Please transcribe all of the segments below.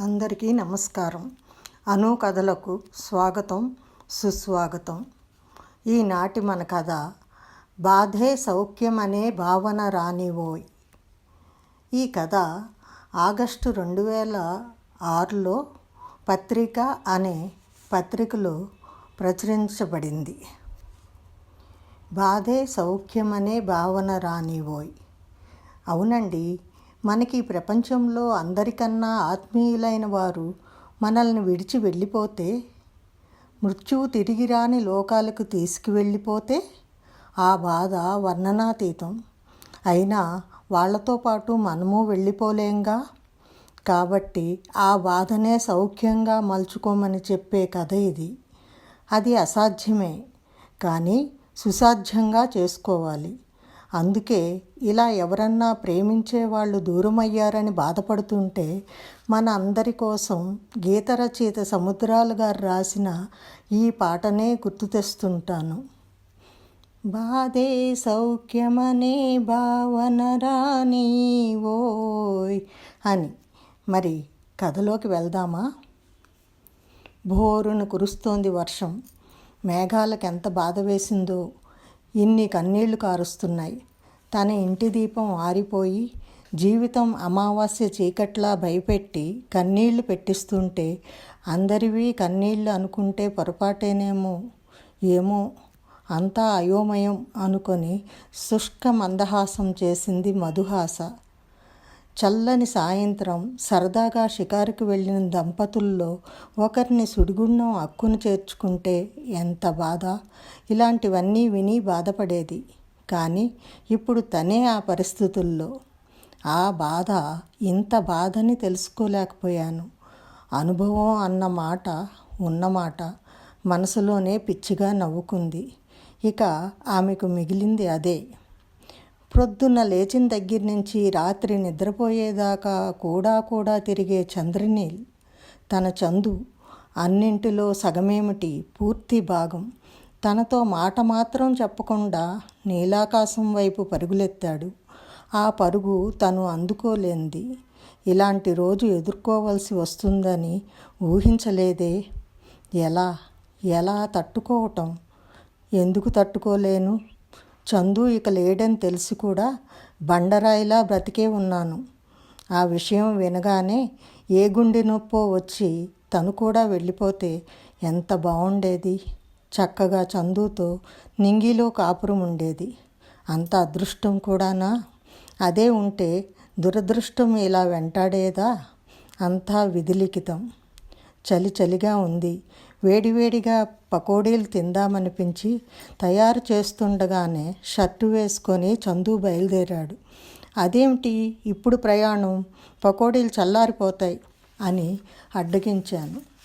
అందరికీ నమస్కారం. అను కథలకు స్వాగతం సుస్వాగతం. ఈనాటి మన కథ బాధే సౌఖ్యం అనే భావన రానివోయ్. ఈ కథ ఆగస్టు రెండు వేల ఆరులో పత్రిక అనే పత్రికలో ప్రచురించబడింది. బాధే సౌఖ్యమనే భావన రానివోయ్. అవునండి మనకి ప్రపంచంలో అందరికన్నా ఆత్మీయులైన వారు మనల్ని విడిచి వెళ్ళిపోతే మృత్యువు తిరిగి రాని లోకాలకు తీసుకువెళ్ళిపోతే ఆ బాధ వర్ణనాతీతం. అయినా వాళ్ళతో పాటు మనము వెళ్ళిపోలేంగా? కాబట్టి ఆ బాధనే సౌఖ్యంగా మలుచుకోమని చెప్పే కథ ఇది. అది అసాధ్యమే కానీ సుసాధ్యంగా చేసుకోవాలి. అందుకే ఇలా ఎవరన్నా ప్రేమించే వాళ్ళు దూరమయ్యారని బాధపడుతుంటే మన అందరి కోసం గీత రచయిత సముద్రాలు గారు రాసిన ఈ పాటనే గుర్తు తెస్తుంటాను. బాధే సౌఖ్యమనే భావన రాని ఓయ్ అని. మరి కథలోకి వెళ్దామా? భోరును కురుస్తోంది వర్షం. మేఘాలకు ఎంత బాధ వేసిందో ఇన్ని కన్నీళ్ళు కారుస్తున్నాయి. తన ఇంటి దీపం ఆరిపోయి జీవితం అమావాస్య చీకట్లా భయపెట్టి కన్నీళ్ళు పెట్టిస్తుంటే అందరివి కన్నీళ్ళు అనుకుంటే పొరపాటేనేమో ఏమో అంతా అయోమయం అనుకొని శుష్క మందహాసం చేసింది మధుహాస. చల్లని సాయంత్రం సరదాగా షికారుకు వెళ్ళిన దంపతుల్లో ఒకరిని సుడిగుండం అక్కును చేర్చుకుంటే ఎంత బాధ? ఇలాంటివన్నీ విని బాధపడేది. కానీ ఇప్పుడు తనే ఆ పరిస్థితుల్లో. ఆ బాధ ఇంత బాధని తెలుసుకోలేకపోయాను. అనుభవం అన్న మాట ఉన్నమాట మనసులోనే పిచ్చిగా నవ్వుకుంది. ఇక ఆమెకు మిగిలింది అదే. ప్రొద్దున లేచిన దగ్గర నుంచి రాత్రి నిద్రపోయేదాకా కూడా కూడా తిరిగే చంద్రుని తన చందు అన్నింటిలో సగమేమిటి పూర్తి భాగం. తనతో మాట మాత్రం చెప్పకుండా నీలాకాశం వైపు పరుగులెత్తాడు. ఆ పరుగు తను అందుకోలేంది ఇలాంటి రోజు ఎదుర్కోవలసి వస్తుందని ఊహించలేదే. ఎలా? ఎలా తట్టుకోవటం? ఎందుకు తట్టుకోలేను? చందు ఇక లేడని తెలిసి కూడా బండరాయిలా బ్రతికే ఉన్నాను. ఆ విషయం వినగానే ఏ గుండె నొప్పో వచ్చి తను కూడా వెళ్ళిపోతే ఎంత బాగుండేది చక్కగా చందుతో నింగిలో కాపురం ఉండేది. అంత అదృష్టం కూడానా? అదే ఉంటే దురదృష్టం ఇలా వెంటాడేదా? అంతా విధిలిఖితం. చలి చలిగా ఉంది. వేడివేడిగా పకోడీలు తిందామనిపించి తయారు చేస్తుండగానే షర్టు వేసుకొని చందు బయలుదేరాడు. అదేమిటి? ఇప్పుడు ప్రయాణం. పకోడీలు చల్లారిపోతాయి అని అడ్డగించాను.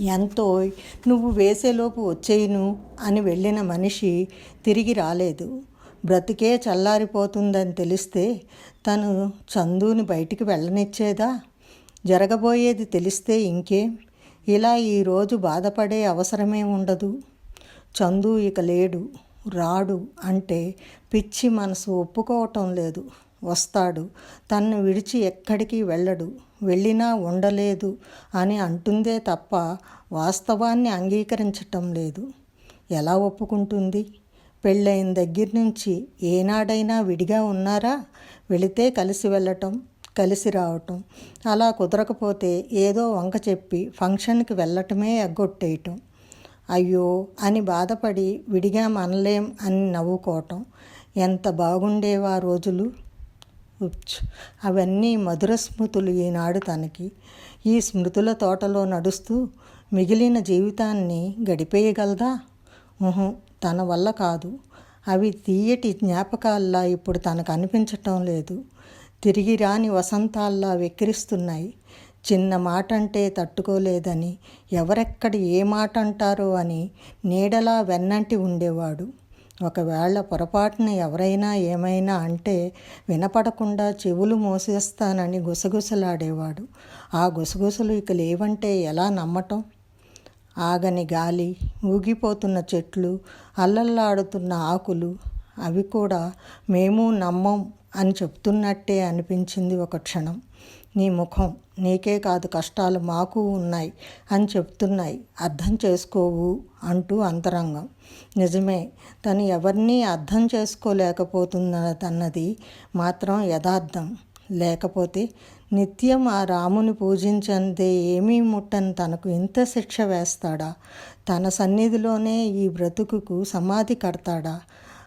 ఎంతో? నువ్వు వేసేలోపు వచ్చేయును అని వెళ్ళిన మనిషి తిరిగి రాలేదు. బ్రతికే చల్లారిపోతుందని తెలిస్తే తను చందుని బయటికి వెళ్ళనిచ్చేదా? జరగబోయేది తెలిస్తే ఇంకేం? ఇలా ఈరోజు బాధపడే అవసరమే ఉండదు. చందు ఇక లేడు రాడు అంటే పిచ్చి మనసు ఒప్పుకోవటం లేదు. వస్తాడు తన్ను విడిచి ఎక్కడికి వెళ్ళడు వెళ్ళినా ఉండలేదు అని అంటుందే తప్ప వాస్తవాన్ని అంగీకరించటం లేదు. ఎలా ఒప్పుకుంటుంది? పెళ్ళైన దగ్గర నుంచి ఏనాడైనా విడిగా ఉన్నారా? వెళితే కలిసి వెళ్ళటం కలిసి రావటం అలా కుదరకపోతే ఏదో వంక చెప్పి ఫంక్షన్కి వెళ్ళటమే ఎగ్గొట్టేయటం. అయ్యో అని బాధపడి విడిగా మనలేం అని నవ్వుకోవటం. ఎంత బాగుండేవా రోజులు. అవన్నీ మధుర స్మృతులు ఈనాడు తనకి. ఈ స్మృతుల తోటలో నడుస్తూ మిగిలిన జీవితాన్ని గడిపేయగలదా? తన వల్ల కాదు. అవి తీయటి జ్ఞాపకాల్లా ఇప్పుడు తనకు అనిపించటం లేదు. తిరిగి రాని వసంతాల్లా వెక్కిరిస్తున్నాయి. చిన్న మాట అంటే తట్టుకోలేదని ఎవరెక్కడ ఏ మాట అంటారో అని నీడలా వెన్నంటి ఉండేవాడు. ఒకవేళ పొరపాటున ఎవరైనా ఏమైనా అంటే వినపడకుండా చెవులు మోసేస్తానని గుసగుసలాడేవాడు. ఆ గుసగుసలు ఇక లేవంటే ఎలా నమ్మటం? ఆగని గాలి ఊగిపోతున్న చెట్లు అల్లల్లాడుతున్న ఆకులు అవి కూడా మేము నమ్మం అని చెప్తున్నట్టే అనిపించింది ఒక క్షణం. నీ ముఖం నీకే కాదు కష్టాలు మాకు ఉన్నాయి అని చెప్తున్నాయి. అర్థం చేసుకోవు అంటూ అంతరంగం. నిజమే తను ఎవరినీ అర్థం చేసుకోలేకపోతున్నదన్నది మాత్రం యథార్థం. లేకపోతే నిత్యం ఆ రాముని పూజించందే ఏమీ ముట్టని తనకు ఇంత శిక్ష వేస్తాడా? తన సన్నిధిలోనే ఈ బ్రతుకుకు సమాధి కడతాడా?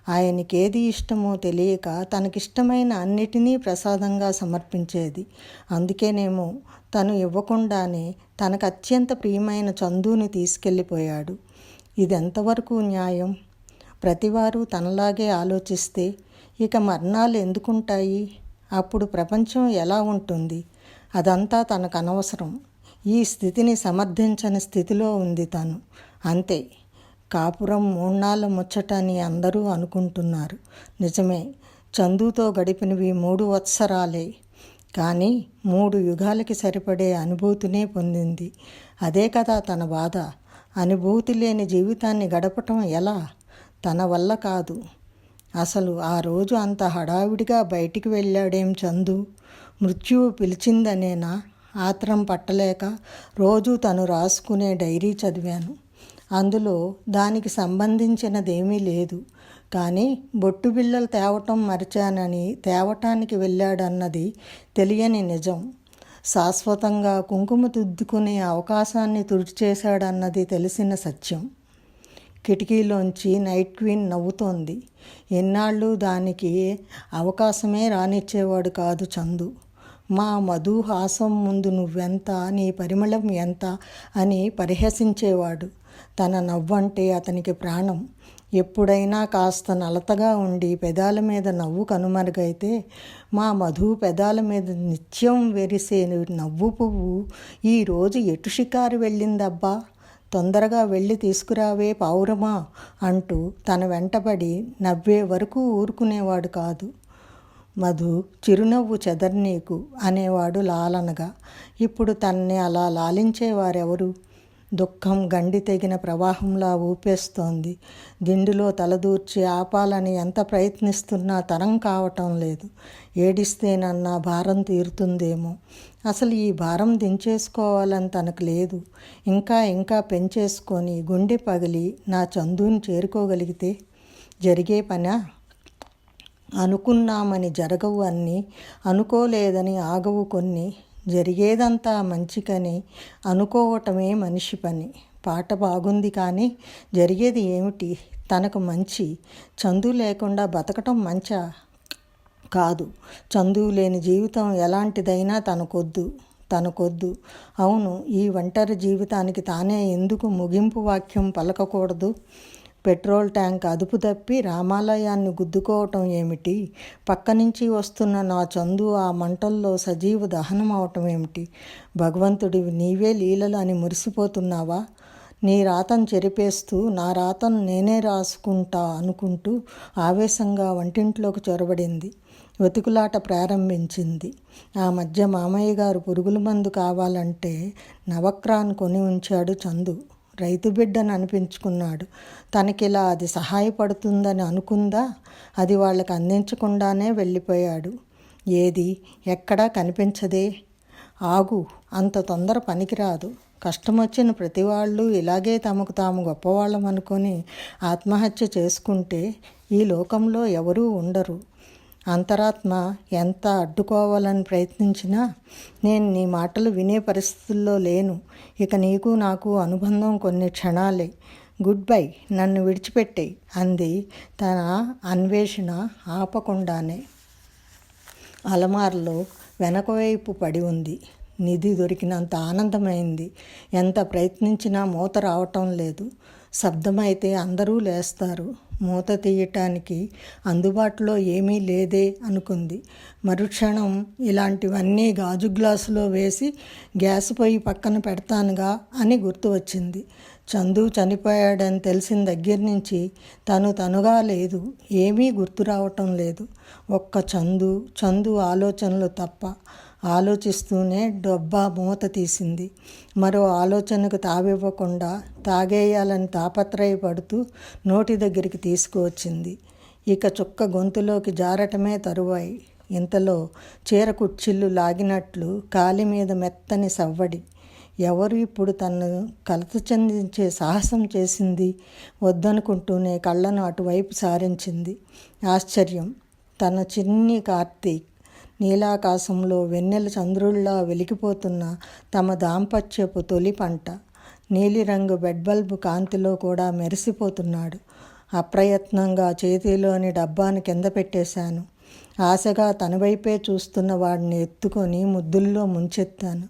ఆయనకేది ఏది ఇష్టమో తెలియక తనకిష్టమైన అన్నిటినీ ప్రసాదంగా సమర్పించేది. అందుకేనేమో తను ఇవ్వకుండానే తనకు అత్యంత ప్రియమైన చందుని తీసుకెళ్ళిపోయాడు. ఇది ఎంతవరకు న్యాయం? ప్రతివారు తనలాగే ఆలోచిస్తే ఇక మరణాలు ఎందుకుంటాయి? అప్పుడు ప్రపంచం ఎలా ఉంటుంది? అదంతా తనకు అనవసరం ఈ స్థితిని సమర్థించని స్థితిలో ఉంది తను. అంతే. కాపురం మూన్నాళ్ళ ముచ్చట అని అందరూ అనుకుంటున్నారు. నిజమే చందుతో గడిపినవి మూడు వత్సరాలే. కానీ మూడు యుగాలకి సరిపడే అనుభూతినే పొందింది. అదే కదా తన బాధ. అనుభూతి లేని జీవితాన్ని గడపటం ఎలా? తన వల్ల కాదు. అసలు ఆ రోజు అంత హడావిడిగా బయటికి వెళ్ళాడేం చందు? మృత్యువు పిలిచిందనేనా? ఆత్రం పట్టలేక రోజు తను రాసుకునే డైరీ చదివాను. అందులో దానికి సంబంధించినదేమీ లేదు. కానీ బొట్టు బిళ్ళలు తేవటం మరిచానని తేవటానికి వెళ్ళాడన్నది తెలియని నిజం. శాశ్వతంగా కుంకుమ తుద్దుకునే అవకాశాన్ని తుడిచేశాడన్నది తెలిసిన సత్యం. కిటికీలోంచి నైట్ క్వీన్ నవ్వుతోంది. ఎన్నాళ్ళు దానికి అవకాశమే రానిచ్చేవాడు కాదు చందు. మా మధు హాసం ముందు నువ్వెంత నీ పరిమళం ఎంత అని పరిహసించేవాడు. తన నవ్వంటే అతనికి ప్రాణం. ఎప్పుడైనా కాస్త నలతగా ఉండి పెదాల మీద నవ్వు కనుమరుగైతే మా మధు పెదాల మీద నిత్యం వెరిసే నవ్వు పువ్వు ఈరోజు ఎటు షికారు వెళ్ళిందబ్బా? తొందరగా వెళ్ళి తీసుకురావే పావురమా? అంటూ తన వెంటబడి నవ్వే వరకు ఊరుకునేవాడు కాదు. మధు చిరునవ్వు చెదర్నీకు అనేవాడు లాలనగా. ఇప్పుడు తన్ని అలా లాలించేవారెవరు? దుఃఖం గండి తెగిన ప్రవాహంలా ఊపేస్తోంది. దిండులో తలదూర్చి ఆపాలని ఎంత ప్రయత్నిస్తున్నా తరం కావటం లేదు. ఏడిస్తేనన్నా భారం తీరుతుందేమో. అసలు ఈ భారం దించేసుకోవాలని తనకు లేదు. ఇంకా ఇంకా పెంచేసుకొని గుండె పగిలి నా చందుని చేరుకోగలిగితే జరిగే పనా? అనుకున్నామని జరగవు అన్నీ అనుకోలేదని ఆగవు కొన్ని. జరిగేదంతా మంచికని అనుకోవటమే మనిషి పని. పాట బాగుంది కానీ జరిగేది ఏమిటి? తనకు మంచి చందు లేకుండా బతకటం మంచా? కాదు చందువు లేని జీవితం ఎలాంటిదైనా తనకొద్దు తనకొద్దు. అవును ఈ ఒంటరి జీవితానికి తానే ఎందుకు ముగింపు వాక్యం పలకకూడదు? పెట్రోల్ ట్యాంక్ అదుపు తప్పి రామాలయాన్ని గుద్దుకోవటం ఏమిటి? పక్క నుంచి వస్తున్న నా చందు ఆ మంటల్లో సజీవ దహనం అవటం ఏమిటి? భగవంతుడివి నీవే లీలలు అని మురిసిపోతున్నావా? నీ రాతను చెరిపేస్తూ నా రాతను నేనే రాసుకుంటా అనుకుంటూ ఆవేశంగా వంటింట్లోకి చొరబడింది. వెతుకులాట ప్రారంభించింది. ఆ మధ్య మామయ్య గారు పురుగుల మందు కావాలంటే నవక్రాన్ కొని ఉంచాడు చందు. రైతు బిడ్డను అనిపించుకున్నాడు. తనకిలా అది సహాయపడుతుందని అనుకుందా? అది వాళ్ళకి అందించకుండానే వెళ్ళిపోయాడు. ఏది? ఎక్కడా కనిపించదే? ఆగు అంత తొందర పనికిరాదు. కష్టం వచ్చిన ప్రతి వాళ్ళు ఇలాగే తమకు తాము గొప్పవాళ్ళం అనుకొని ఆత్మహత్య చేసుకుంటే ఈ లోకంలో ఎవరూ ఉండరు. అంతరాత్మ ఎంత అడ్డుకోవాలని ప్రయత్నించినా నేను నీ మాటలు వినే పరిస్థితుల్లో లేను. ఇక నీకు నాకు అనుబంధం కొన్ని క్షణాలే. గుడ్ బై నన్ను విడిచిపెట్టే అంది తన అన్వేషణ ఆపకుండానే. అలమార్లో వెనకవైపు పడి ఉంది. నిధి దొరికినంత ఆనందమైంది. ఎంత ప్రయత్నించినా మూత రావటం లేదు. శబ్దమైతే అందరూ లేస్తారు. మూత తీయటానికి అందుబాటులో ఏమీ లేదే అనుకుంది. మరుక్షణం ఇలాంటివన్నీ గాజు గ్లాసులో వేసి గ్యాస్ పొయ్యి పక్కన పెడతానుగా అని గుర్తు వచ్చింది. చందు చనిపోయాడని తెలిసిన దగ్గర నుంచి తను తనుగా లేదు. ఏమీ గుర్తు రావటం లేదు. ఒక్క చందు చందు ఆలోచనలు తప్ప ఆలోచిస్తూనే డబ్బా మూత తీసింది. మరో ఆలోచనకు తావివ్వకుండా తాగేయాలని తాపత్రయపడుతూ నోటి దగ్గరికి తీసుకువచ్చింది. ఇక చుక్క గొంతులోకి జారటమే తరువాయి. ఇంతలో చీర కుర్చీలు లాగినట్లు కాలి మీద మెత్తని సవ్వడి. ఎవరు ఇప్పుడు తనను కలత చెందించే సాహసం చేసింది? వద్దనుకుంటూనే కళ్ళను అటువైపు సారించింది. ఆశ్చర్యం. తన చిన్ని కార్తీక్ నీలాకాశంలో వెన్నెల చంద్రుల్లా వెలిగిపోతున్న తమ దాంపత్యపు తొలి పంట. నీలిరంగు బెడ్ బల్బు కాంతిలో కూడా మెరిసిపోతున్నాడు. అప్రయత్నంగా చేతిలోని డబ్బాను కింద పెట్టేశాను. ఆశగా తన వైపే చూస్తున్న వాడిని ఎత్తుకొని ముద్దుల్లో ముంచెత్తాను.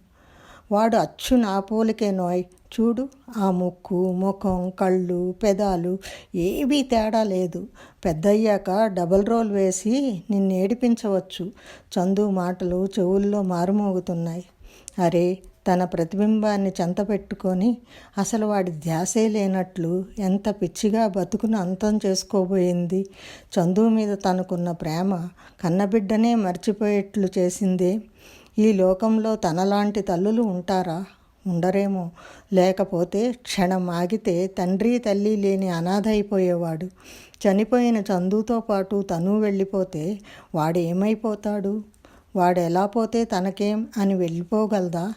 వాడు అచ్చు నా పోలికే నోయ్. చూడు ఆ ముక్కు ముఖం కళ్ళు పెదాలు ఏవీ తేడా లేదు. పెద్దయ్యాక డబల్ రోల్ వేసి నిన్ను ఏడిపించవచ్చు చందు మాటలు చెవుల్లో మారుమోగుతున్నాయి. అరే తన ప్రతిబింబాన్ని చెంతపెట్టుకొని అసలు వాడి ధ్యాసే లేనట్లు ఎంత పిచ్చిగా బతుకును అంతం చేసుకోబోయింది. చందు మీద తనకున్న ప్రేమ కన్నబిడ్డనే మర్చిపోయేట్లు చేసిందే. ఈ లోకంలో తనలాంటి తల్లులు ఉంటారా? ఉండరేమో. లేకపోతే క్షణం ఆగితే తండ్రి తల్లి లేని అనాథ అయిపోయేవాడు. చనిపోయిన చందుతో పాటు తను వెళ్ళిపోతే వాడు ఏమైపోతాడు వాడు ఎలా పోతే తనకేం అని వెళ్ళిపోగలదా?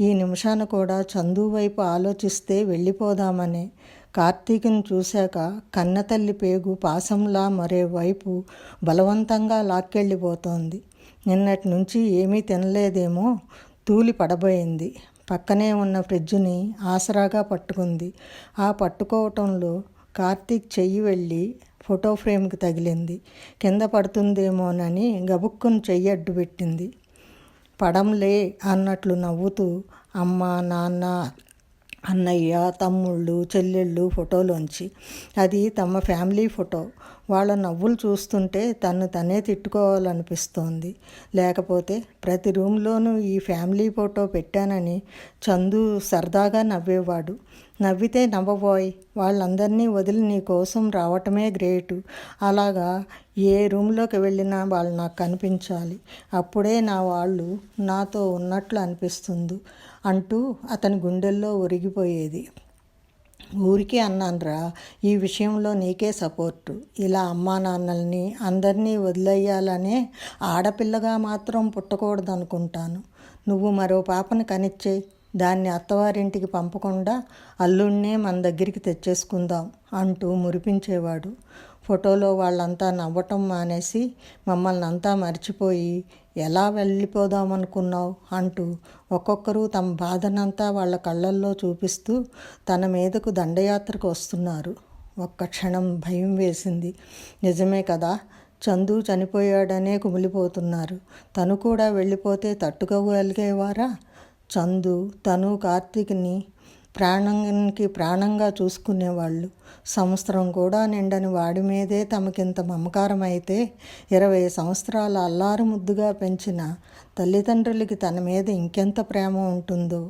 ఈ నిమిషాన కూడా చందు వైపు ఆలోచిస్తే వెళ్ళిపోదామనే. కార్తీక్ను చూశాక కన్నతల్లి పేగు పాసంలా మరోవైపు బలవంతంగా లాక్కెళ్ళిపోతోంది. నిన్నటి నుంచి ఏమీ తినలేదేమో తూలి పడబోయింది. పక్కనే ఉన్న ఫ్రిడ్జ్ని ఆసరాగా పట్టుకుంది. ఆ పట్టుకోవటంలో కార్తీక్ చెయ్యి వెళ్ళి ఫోటో ఫ్రేమ్కి తగిలింది. కింద పడుతుందేమోనని గబుక్కును చెయ్యి అడ్డు పెట్టింది. పడంలే అన్నట్లు నవ్వుతూ అమ్మ నాన్న అన్నయ్య తమ్ముళ్ళు చెల్లెళ్ళు ఫోటోలోంచి. అది తమ ఫ్యామిలీ ఫోటో. వాళ్ళ నవ్వులు చూస్తుంటే తను తనే తిట్టుకోవాలనిపిస్తోంది. లేకపోతే ప్రతి రూమ్లోనూ ఈ ఫ్యామిలీ ఫోటో పెట్టానని చందు సరదాగా నవ్వేవాడు. నవ్వితే నవ్వబోయ్ వాళ్ళందరినీ వదిలి నీ కోసం రావటమే గ్రేటు. అలాగా ఏ రూమ్లోకి వెళ్ళినా వాళ్ళు నాకు కనిపించాలి. అప్పుడే నా వాళ్ళు నాతో ఉన్నట్లు అనిపిస్తుంది. అంటూ అతని గుండెల్లో ఒరిగిపోయేది. ఊరికే అన్నానురా ఈ విషయంలో నీకే సపోర్టు. ఇలా అమ్మా నాన్నల్ని అందరినీ వదిలేయాలనే ఆడపిల్లగా మాత్రం పుట్టకూడదనుకుంటాను. నువ్వు మరో పాపను కనిచ్చే దాన్ని అత్తవారింటికి పంపకుండా అల్లుణ్ణే మన దగ్గరికి తెచ్చేసుకుందాం అంటూ మురిపించేవాడు. ఫోటోలో వాళ్ళంతా నవ్వటం మానేసి మమ్మల్ని అంతా మర్చిపోయి ఎలా వెళ్ళిపోదామనుకున్నావు? అంటూ ఒక్కొక్కరు తమ బాధనంతా వాళ్ళ కళ్ళల్లో చూపిస్తూ తన మీదకు దండయాత్రకు వస్తున్నారు. ఒక్క క్షణం భయం వేసింది. నిజమే కదా చందు చనిపోయాడనే కుమిలిపోతున్నారు. తను కూడా వెళ్ళిపోతే తట్టుకోగలిగేవారా? చందు తను కార్తీక్ని ప్రాణానికి ప్రాణంగా చూసుకునేవాళ్ళు. సంవత్సరం కూడా నిండని వాడి మీదే తమకింత మమకారం అయితే ఇరవై సంవత్సరాల అల్లారు ముద్దుగా పెంచిన తల్లిదండ్రులకి తన మీద ఇంకెంత ప్రేమ ఉంటుందో.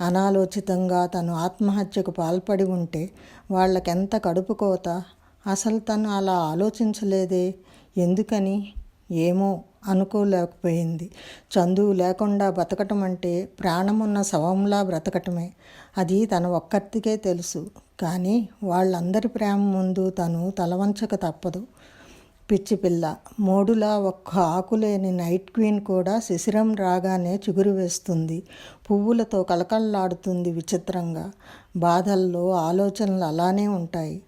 అనాలోచితంగా తను ఆత్మహత్యకు పాల్పడి ఉంటే వాళ్ళకెంత కడుపు కోత? అసలు తను అలా ఆలోచించలేదే? ఎందుకని? ఏమో? అనుకోలేకపోయింది. చందువు లేకుండా బ్రతకటం అంటే ప్రాణమున్న శవంలా బ్రతకటమే. అది తన ఒక్కర్తికే తెలుసు. కానీ వాళ్ళందరి ప్రేమ ముందు తను తలవంచక తప్పదు. పిచ్చి పిల్ల. మోడులా ఒక్క ఆకులేని నైట్ క్వీన్ కూడా శిశిరం రాగానే చిగురు వేస్తుంది. పువ్వులతో కలకల్లాడుతుంది విచిత్రంగా. బాధల్లో ఆలోచనలు అలానే ఉంటాయి.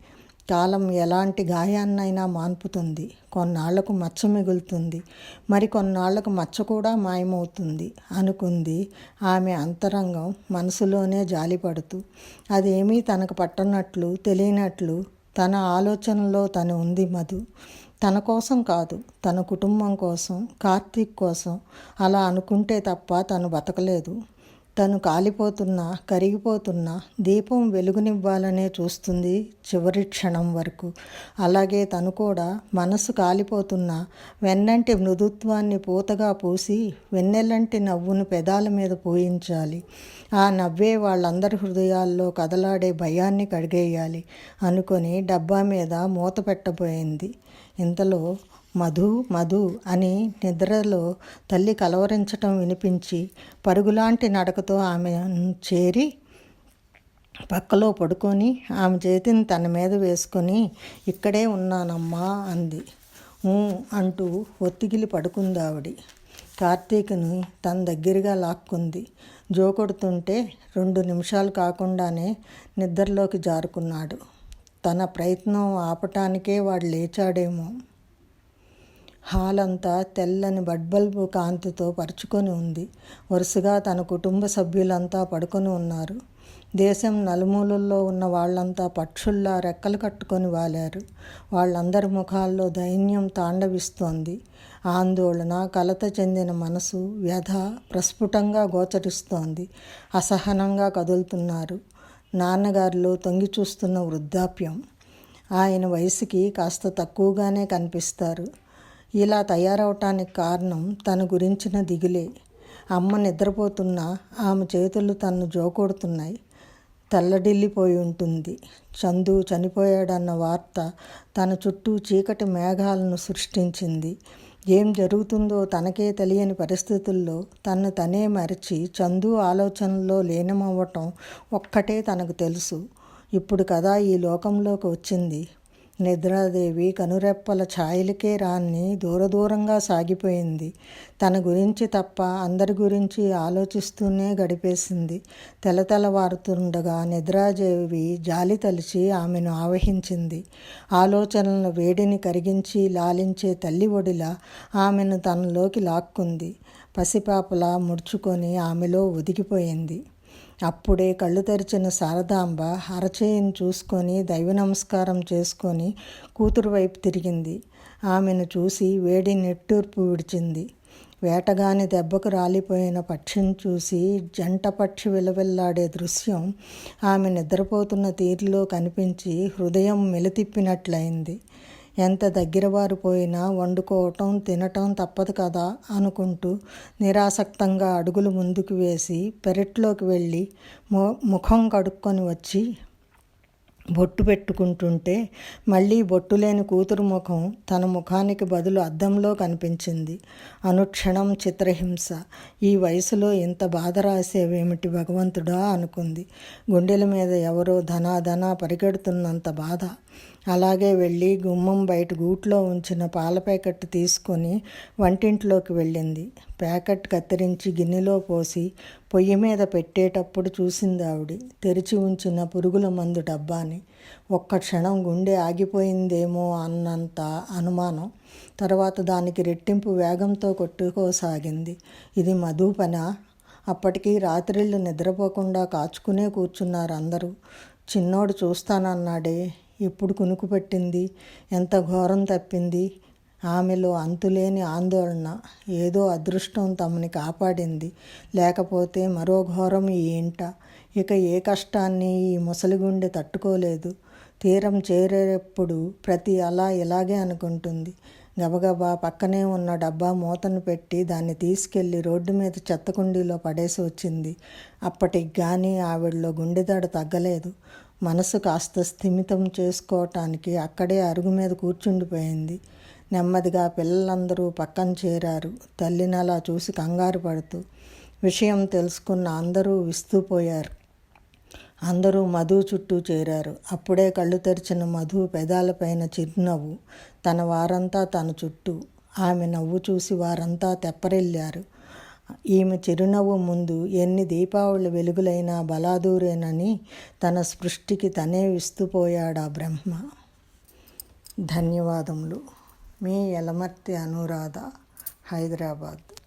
కాలం ఎలాంటి గాయాన్నైనా మాన్పుతుంది. కొన్నాళ్ళకు మచ్చ మిగులుతుంది. మరి కొన్నాళ్ళకు మచ్చ కూడా మాయమవుతుంది అనుకుంది ఆమె అంతరంగం మనసులోనే జాలిపడుతూ. అదేమీ తనకు పట్టనట్లు తెలియనట్లు తన ఆలోచనలో తను ఉంది మధు. తన కోసం కాదు తన కుటుంబం కోసం కార్తీక్ కోసం అలా అనుకుంటే తప్ప తను బతకలేదు. తను కాలిపోతున్నా కరిగిపోతున్నా దీపం వెలుగునివ్వాలనే చూస్తుంది చివరి క్షణం వరకు. అలాగే తను కూడా మనసు కాలిపోతున్నా వెన్నంటి మృదుత్వాన్ని పూతగా పూసి వెన్నెలంటి నవ్వును పెదాల మీద పూయించాలి. ఆ నవ్వే వాళ్ళందరి హృదయాల్లో కదలాడే భయాన్ని కడిగేయాలి అనుకొని డబ్బా మీద మూత పెట్టబోయింది. ఇంతలో మధు మధు అని నిద్రలో తల్లి కలవరించటం వినిపించి పరుగులాంటి నడకతో ఆమె చేరి పక్కలో పడుకొని ఆమె చేతిని తన మీద వేసుకొని ఇక్కడే ఉన్నానమ్మా అంది. ఊ అంటూ ఒత్తిగిలి పడుకుందావిడి. కార్తీక్ని తన దగ్గరగా లాక్కుంది. జోకొడుతుంటే రెండు నిమిషాలు కాకుండానే నిద్రలోకి జారుకున్నాడు. తన ప్రయత్నం ఆపటానికే వాడు లేచాడేమో. హాల్ అంతా తెల్లని బడ్బల్బు కాంతితో పరుచుకొని ఉంది. వరుసగా తన కుటుంబ సభ్యులంతా పడుకొని ఉన్నారు. దేశం నలుమూలల్లో ఉన్న వాళ్ళంతా పక్షుల్లా రెక్కలు కట్టుకొని వాలారు. వాళ్ళందరి ముఖాల్లో దైన్యం తాండవిస్తోంది. ఆందోళన కలత చెందిన మనసు వ్యధ ప్రస్ఫుటంగా గోచరిస్తోంది. అసహనంగా కదులుతున్నారు. నాన్నగారిలో తొంగి చూస్తున్న వృద్ధాప్యం. ఆయన వయసుకి కాస్త తక్కువగానే కనిపిస్తారు. ఇలా తయారవటానికి కారణం తన గురించిన దిగులే. అమ్మ నిద్రపోతున్నా ఆమె చేతులు తన్ను జోకొడుతున్నాయి. తెల్లడిల్లిపోయి ఉంటుంది. చందు చనిపోయాడన్న వార్త తన చుట్టూ చీకటి మేఘాలను సృష్టించింది. ఏం జరుగుతుందో తనకే తెలియని పరిస్థితుల్లో తన్ను తనే మరిచి చందు ఆలోచనలో లీనమవ్వటం ఒక్కటే తనకు తెలుసు. ఇప్పుడు కదా ఈ లోకంలోకి వచ్చింది. నిద్రాదేవి కనురెప్పల ఛాయలకే రాన్ని దూరదూరంగా సాగిపోయింది. తన గురించి తప్ప అందరి గురించి ఆలోచిస్తూనే గడిపేసింది. తెలతెలవారుతుండగా నిద్రాదేవి జాలి తలిచి ఆమెను ఆవహించింది. ఆలోచనల వేడిని కరిగించి లాలించే తల్లి ఒడిలా ఆమెను తనలోకి లాక్కుంది. పసిపాపలా ముడుచుకొని ఆమెలో ఒదిగిపోయింది. అప్పుడే కళ్ళు తెరిచిన శారదాంబ అరచేయిని చూసుకొని దైవ నమస్కారం చేసుకొని కూతురు వైపు తిరిగింది. ఆమెను చూసి వేడి నెట్టూర్పు విడిచింది. వేటగాని దెబ్బకు రాలిపోయిన పక్షిని చూసి జంట పక్షి విలవిల్లాడే దృశ్యం ఆమె నిద్రపోతున్న తీరులో కనిపించి హృదయం మెలితిప్పినట్లయింది. ఎంత దగ్గర వారు పోయినా వండుకోవటం తినటం తప్పదు కదా అనుకుంటూ నిరాసక్తంగా అడుగులు ముందుకు వేసి పెరట్లోకి వెళ్ళి ముఖం కడుక్కొని వచ్చి బొట్టు పెట్టుకుంటుంటే మళ్ళీ బొట్టు లేని కూతురు ముఖం తన ముఖానికి బదులు అద్దంలో కనిపించింది. అనుక్షణం చిత్రహింస. ఈ వయసులో ఇంత బాధ రాసేవేమిటి భగవంతుడా అనుకుంది. గుండెల మీద ఎవరో ధనాధనా పరిగెడుతున్నంత బాధ. అలాగే వెళ్ళి గుమ్మం బయట గూట్లో ఉంచిన పాల ప్యాకెట్ తీసుకొని వంటింట్లోకి వెళ్ళింది. ప్యాకెట్ కత్తిరించి గిన్నెలో పోసి పొయ్యి మీద పెట్టేటప్పుడు చూసింది ఆవిడ. తెరిచి ఉంచిన పురుగుల మందు డబ్బాని. ఒక్క క్షణం గుండె ఆగిపోయిందేమో అన్నంత అనుమానం. తర్వాత దానికి రెట్టింపు వేగంతో కొట్టుకోసాగింది. ఇది మధుపన అప్పటికి రాత్రిళ్ళు నిద్రపోకుండా కాచుకునే కూర్చున్నారు అందరూ. చిన్నోడు చూస్తానన్నాడే. ఎప్పుడు కునుకు పెట్టింది? ఎంత ఘోరం తప్పింది? ఆమెలో అంతులేని ఆందోళన ఏదో అదృష్టం తమని కాపాడింది. లేకపోతే మరో ఘోరం ఏంట ఇక ఏ కష్టాన్ని ఈ ముసలిగుండె తట్టుకోలేదు. తీరం చేరేటప్పుడు ప్రతి అలా ఇలాగే అనుకుంటుంది. గబగబా పక్కనే ఉన్న డబ్బా మూతను పెట్టి దాన్ని తీసుకెళ్ళి రోడ్డు మీద చెత్తకుండీలో పడేసి వచ్చింది. అప్పటికి కానీ ఆవిడలో గుండెదాడు తగ్గలేదు. మనసు కాస్త స్థిమితం చేసుకోవటానికి అక్కడే అరుగు మీద కూర్చుండిపోయింది. నెమ్మదిగా పిల్లలందరూ పక్కన చేరారు. తల్లిని అలా చూసి కంగారు పడుతూ విషయం తెలుసుకున్న అందరూ విస్తూపోయారు అందరూ మధు చుట్టూ చేరారు. అప్పుడే కళ్ళు తెరిచిన మధు పెదాలపైన చిరునవ్వు తన వారంతా తన చుట్టూ. ఆమె నవ్వు చూసి వారంతా తెప్పరిల్లారు. ఈమె చిరునవ్వు ముందు ఎన్ని దీపావళి వెలుగులైనా బలాదూరేనని తన సృష్టికి తనే విస్తుపోయాడా బ్రహ్మ. ధన్యవాదములు. మీ ఎలమర్తి అనురాధ హైదరాబాద్.